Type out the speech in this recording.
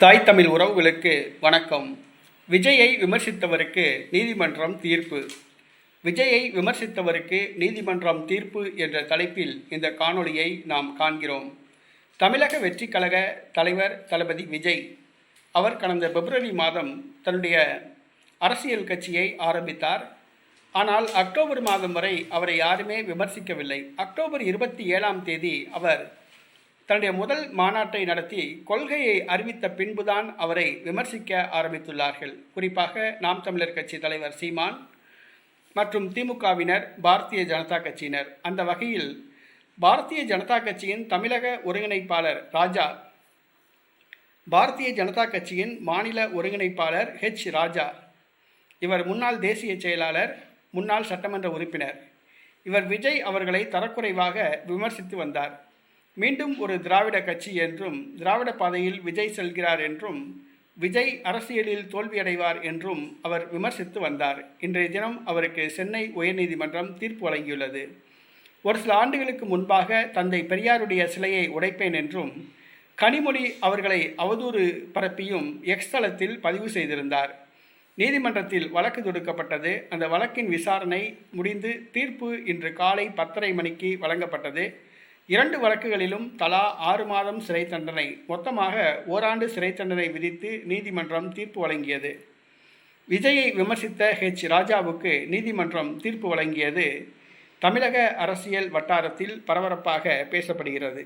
தாய் தமிழ் உறவுகளுக்கு வணக்கம். விஜயை விமர்சித்தவருக்கு நீதிமன்றம் தீர்ப்பு. விஜயை விமர்சித்தவருக்கு நீதிமன்றம் தீர்ப்பு என்ற தலைப்பில் இந்த காணொளியை நாம் காண்கிறோம். தமிழக வெற்றி கழக தலைவர் தளபதி விஜய் அவர் கடந்த பிப்ரவரி மாதம் தன்னுடைய அரசியல் கட்சியை ஆரம்பித்தார். ஆனால் அக்டோபர் மாதம் வரை அவரை யாருமே விமர்சிக்கவில்லை. அக்டோபர் இருபத்தி ஏழாம் தேதி அவர் தன்னுடைய முதல் மாநாட்டை நடத்தி கொள்கையை அறிவித்த பின்புதான் அவரை விமர்சிக்க ஆரம்பித்துள்ளார்கள். குறிப்பாக நாம் தமிழர் கட்சி தலைவர் சீமான் மற்றும் திமுகவினர் பாரதிய ஜனதா கட்சியினர். அந்த வகையில் பாரதிய ஜனதா கட்சியின் தமிழக ஒருங்கிணைப்பாளர் ராஜா பாரதிய ஜனதா கட்சியின் மாநில ஒருங்கிணைப்பாளர் ஹெச் ராஜா இவர் முன்னாள் தேசிய செயலாளர் முன்னாள் சட்டமன்ற உறுப்பினர். இவர் விஜய் அவர்களை தரக்குறைவாக விமர்சித்து வந்தார். மீண்டும் ஒரு திராவிட கட்சி என்றும் திராவிட பாதையில் விஜய் செல்கிறார் என்றும் விஜய் அரசியலில் தோல்வியடைவார் என்றும் அவர் விமர்சித்து வந்தார். இன்றைய தினம் அவருக்கு சென்னை உயர்நீதிமன்றம் தீர்ப்பு வழங்கியுள்ளது. ஒரு சில ஆண்டுகளுக்கு முன்பாக தந்தை பெரியாருடைய சிலையை உடைப்பேன் என்றும் கனிமொழி அவர்களை அவதூறு பரப்பியும் எக்ஸ் தளத்தில் பதிவு செய்திருந்தார். நீதிமன்றத்தில் வழக்கு தொடுக்கப்பட்டது. அந்த வழக்கின் விசாரணை முடிந்து தீர்ப்பு இன்று காலை பத்தரை மணிக்கு வழங்கப்பட்டது. இரண்டு வழக்குகளிலும் தலா ஆறு மாதம் சிறை தண்டனை. மொத்தமாக ஓராண்டு சிறை தண்டனை விதித்து நீதிமன்றம் தீர்ப்பு வழங்கியது. விஜயை விமர்சித்த ஹெச். ராஜாவுக்கு நீதிமன்றம் தீர்ப்பு வழங்கியது தமிழக அரசியல் வட்டாரத்தில் பரபரப்பாக பேசப்படுகிறது.